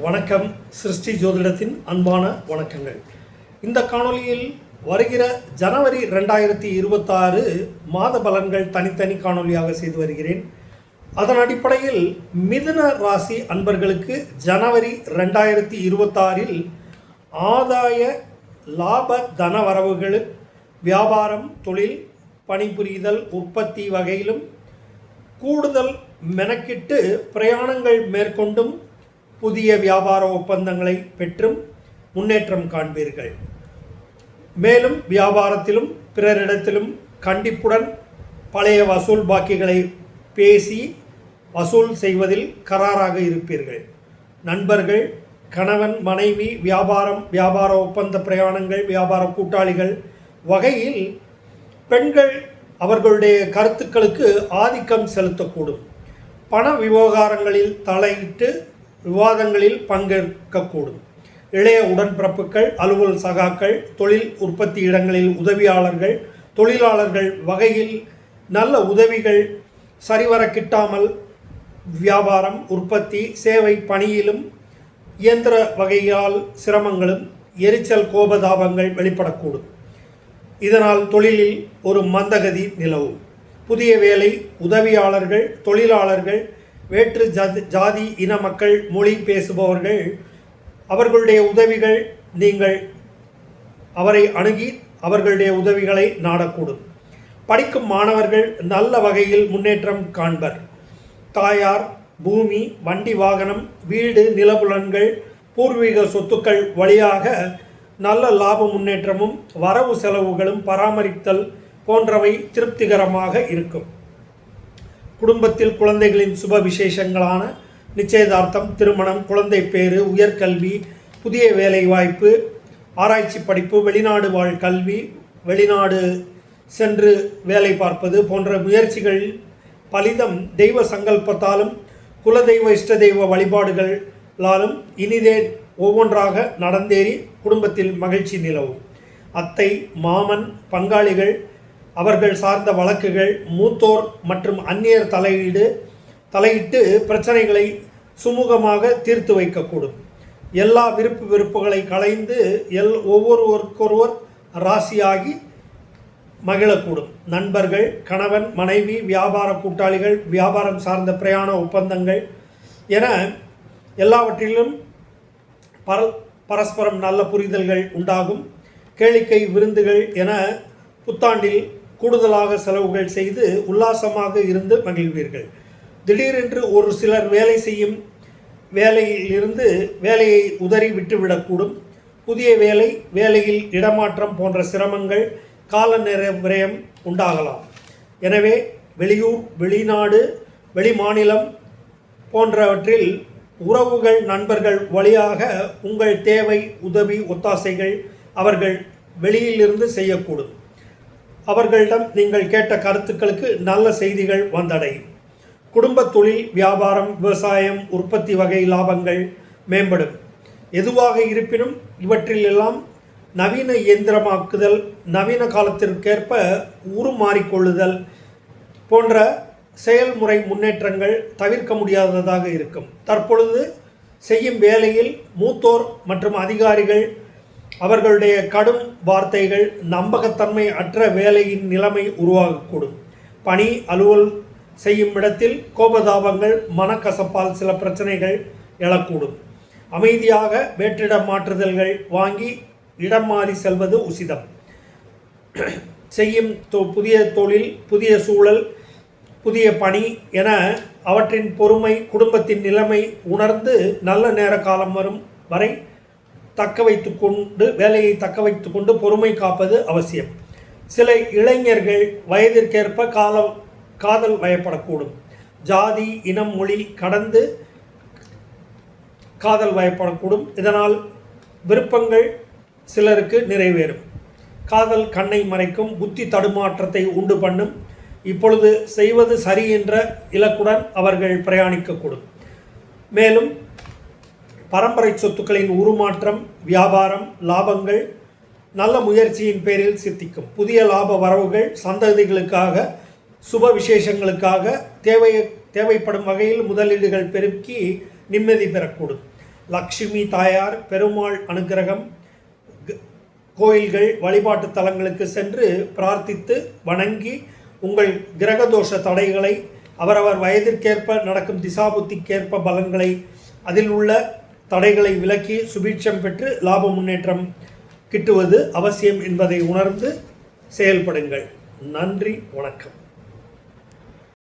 வணக்கம். சிருஷ்டி ஜோதிடத்தின் அன்பான வணக்கங்கள். இந்த காணொலியில் வருகிற ஜனவரி ரெண்டாயிரத்தி இருபத்தாறு மாத பலன்கள் தனித்தனி காணொளியாக செய்து வருகிறேன். அதன் அடிப்படையில் மிதுன ராசி அன்பர்களுக்கு ஜனவரி ரெண்டாயிரத்தி இருபத்தாறில் ஆதாய லாப தன வரவுகள் வியாபாரம் தொழில் பணிபுரிதல் உற்பத்தி வகையிலும் கூடுதல் மெனக்கிட்டு பிரயாணங்கள் மேற்கொண்டும் புதிய வியாபார ஒப்பந்தங்களை பெற்றும் முன்னேற்றம் காண்பீர்கள். மேலும் வியாபாரத்திலும் பிறரிடத்திலும் கண்டிப்புடன் பழைய வசூல் பாக்கிகளை பேசி வசூல் செய்வதில் கராராக இருப்பீர்கள். நண்பர்கள் கணவன் மனைவி வியாபாரம் வியாபார ஒப்பந்த பிரயாணங்கள் வியாபார கூட்டாளிகள் வகையில் பெண்கள் அவர்களுடைய கருத்துக்களுக்கு ஆதிக்கம் செலுத்தக்கூடும். பண விவகாரங்களில் தலையிட்டு விவாதங்களில் பங்கேற்கக்கூடும். இளைய உடன்பிறப்புகள் அலுவல் சகாக்கள் தொழில் உற்பத்தி இடங்களில் உதவியாளர்கள் தொழிலாளர்கள் வகையில் நல்ல உதவிகள் சரிவர கிட்டாமல் வியாபாரம் உற்பத்தி சேவை பணியிலும் இயந்திர வகையால் சிரமங்களும் எரிச்சல் கோபதாபங்கள் வெளிப்படக்கூடும். இதனால் தொழிலில் ஒரு மந்தகதி நிலவும். புதிய வேலை உதவியாளர்கள் தொழிலாளர்கள் வேற்று ஜாதி ஜாதி இன மக்கள் மொழி பேசுபவர்கள் அவர்களுடைய உதவிகள் நீங்கள் அவரை அணுகி அவர்களுடைய உதவிகளை நாடக்கூடும். படிக்கும் மாணவர்கள் நல்ல வகையில் முன்னேற்றம் காண்பர். தாயார் பூமி வண்டி வாகனம் வீடு நிலபுலன்கள் பூர்வீக சொத்துக்கள் வழியாக நல்ல லாப முன்னேற்றமும் வரவு செலவுகளும் பராமரித்தல் போன்றவை திருப்திகரமாக இருக்கும். குடும்பத்தில் குழந்தைகளின் சுப விசேஷங்களான நிச்சயதார்த்தம் திருமணம் குழந்தை பேறு உயர்கல்வி புதிய வேலை வாய்ப்பு ஆராய்ச்சி படிப்பு வெளிநாடு வாழ் கல்வி வெளிநாடு சென்று வேலை பார்ப்பது போன்ற முயற்சிகள் பலிதம் தெய்வ சங்கல்பத்தாலும் குலதெய்வ இஷ்ட தெய்வ வழிபாடுகளாலும் இனிதே ஒவ்வொன்றாக நடந்தேறி குடும்பத்தில் மகிழ்ச்சி நிலவும். அத்தை மாமன் பங்காளிகள் அவர்கள் சார்ந்த வழக்குகள் மூத்தோர் மற்றும் அந்நியர் தலையீடு தலையிட்டு பிரச்சனைகளை சுமூகமாக தீர்த்து வைக்கக்கூடும். எல்லா விருப்பு வெறுப்புகளை களைந்து எல் ஒவ்வொருவருக்கொருவர் ராசியாகி மகிழக்கூடும். நண்பர்கள் கணவன் மனைவி வியாபார கூட்டாளிகள் வியாபாரம் சார்ந்த பிரயாண ஒப்பந்தங்கள் என எல்லாவற்றிலும் பர பரஸ்பரம் நல்ல புரிதல்கள் உண்டாகும். கேளிக்கை விருந்துகள் என புத்தாண்டில் கூடுதலாக செலவுகள் செய்து உல்லாசமாக இருந்து மகிழ்வீர்கள். திடீரென்று ஒரு சிலர் வேலை செய்யும் வேலையிலிருந்து வேலையை உதறி விட்டுவிடக்கூடும். புதிய வேலை வேலையில் இடமாற்றம் போன்ற சிரமங்கள் கால நேர விரயம் உண்டாகலாம். எனவே வெளியூர் வெளிநாடு வெளிமாநிலம் போன்றவற்றில் உறவுகள் நண்பர்கள் வழியாக உங்கள் தேவை உதவி ஒத்தாசைகள் அவர்கள் வெளியிலிருந்து செய்யக்கூடும். அவர்களிடம் நீங்கள் கேட்ட கருத்துக்களுக்கு நல்ல செய்திகள் வந்தடையும் குடும்ப தொழில் வியாபாரம் விவசாயம் உற்பத்தி வகை லாபங்கள் மேம்படும். எதுவாக இருப்பினும் இவற்றில் எல்லாம் நவீன இயந்திரமாக்குதல் நவீன காலத்திற்கேற்ப உருமாறிக்கொள்ளுதல் போன்ற செயல்முறை முன்னேற்றங்கள் தவிர்க்க முடியாததாக இருக்கும். தற்பொழுது செய்யும் வேலையில் மூத்தோர் மற்றும் அதிகாரிகள் அவர்களுடைய கடும் வார்த்தைகள் நம்பகத்தன்மை அற்ற வேலையின் நிலைமை உருவாகக்கூடும். பணி அலுவல் செய்யும் இடத்தில் கோபதாபங்கள் மனக்கசப்பால் சில பிரச்சனைகள் எழக்கூடும். அமைதியாக வேற்றிடம் மாற்றுதல்கள் வாங்கி இடம் மாறி செல்வது உசிதம். செய்யும் தொ- புதிய தொழில் புதிய சூழல் புதிய பணி என அவற்றின் பொறுமை குடும்பத்தின் நிலைமை உணர்ந்து நல்ல நேர காலம் வரும் வரை தக்க வைத்து கொண்டு வேலையை தக்க வைத்து கொண்டு பொறுமை காப்பது அவசியம். சில இளைஞர்கள் வயதிற்கேற்ப கால காதல் வயப்படக்கூடும். ஜாதி இனம் மொழி கடந்து காதல் வயப்படக்கூடும். இதனால் விருப்பங்கள் சிலருக்கு நிறைவேறும். காதல் கண்ணை மறைக்கும் புத்தி தடுமாற்றத்தை உண்டு பண்ணும். இப்பொழுது செய்வது சரி என்ற இலக்குடன் அவர்கள் பிரயாணிக்கக்கூடும். மேலும் பரம்பரை சொத்துக்களின் உருமாற்றம் வியாபாரம் லாபங்கள் நல்ல முயற்சியின் பேரில் சித்திக்கும். புதிய லாப வரவுகள் சந்ததிகளுக்காக சுப விசேஷங்களுக்காக தேவை தேவைப்படும் வகையில் முதலீடுகள் பெருக்கி நிம்மதி பெறக்கூடும். லக்ஷ்மி தாயார் பெருமாள் அனுக்கிரகம் கோயில்கள் வழிபாட்டு தலங்களுக்கு சென்று பிரார்த்தித்து வணங்கி உங்கள் கிரகதோஷ தடைகளை அவரவர் வயதிற்கேற்ப நடக்கும் திசாபுத்திக்கேற்ப பலன்களை அதில் உள்ள தடைகளை விலக்கி சுபீட்சம் பெற்று லாப முன்னேற்றம் கிட்டுவது அவசியம் என்பதை உணர்ந்து செயல்படுங்கள். நன்றி வணக்கம்.